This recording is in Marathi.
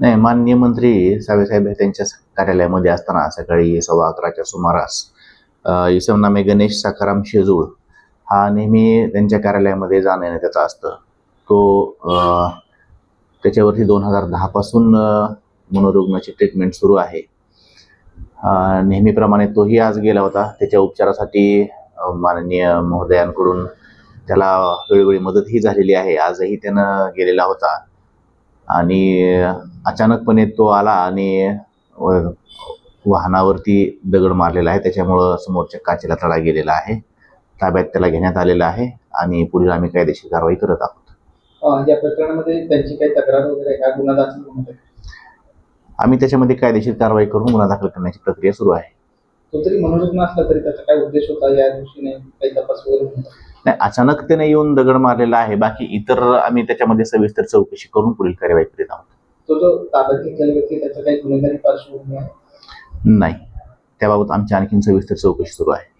नाही माननीय मंत्री सावेसाहेब हे त्यांच्या कार्यालयामध्ये असताना सकाळी सव्वा अकराच्या सुमारास इसम नामे गणेश सखाराम शेजूळ हा नेहमी त्यांच्या कार्यालयामध्ये जाणं येणं त्याचा असतं. तो त्याच्यावरती दोन हजार दहापासून मनोरुग्णाची ट्रीटमेंट सुरू आहे. नेहमीप्रमाणे तोही आज गेला होता. त्याच्या उपचारासाठी माननीय महोदयांकडून त्याला वेळोवेळी मदतही झालेली आहे. आजही त्यानं गेलेला होता. आणि अचानकपणे तो आला आणि वाहनावरती दगड मारलेला आहे. त्याच्यामुळं समोरच्या काचेला तडा गेलेला आहे. ताब्यात त्याला घेण्यात आलेला आहे आणि पुढील आम्ही कायदेशीर कारवाई करत आहोत. अं, या प्रकरणामध्ये त्यांची काही तक्रार वगैरे आहे का? गुन्हा दाखल होणार आहे आम्ही त्याच्यामध्ये कायदेशीर कारवाई करून गुन्हा दाखल करण्याची प्रक्रिया सुरू आहे. तो जरी मनोरुग्ण असला तरी त्याचा काय उद्देश होता? या दृष्टीने काही तपास वगैरे होता नाही अचानक त्याने येऊन दगड मारलेला आहे. बाकी इतर आम्ही त्याच्यामध्ये सविस्तर चौकशी करून पुढील कार्यवाही करीत आहोत. तो जो ताब्यात घेतलेला व्यक्ती त्याचा काही गुन्हेगारी पार्श्वभूमी आहे? नाही. त्याबाबत आमची आणखीन सविस्तर चौकशी सुरू आहे.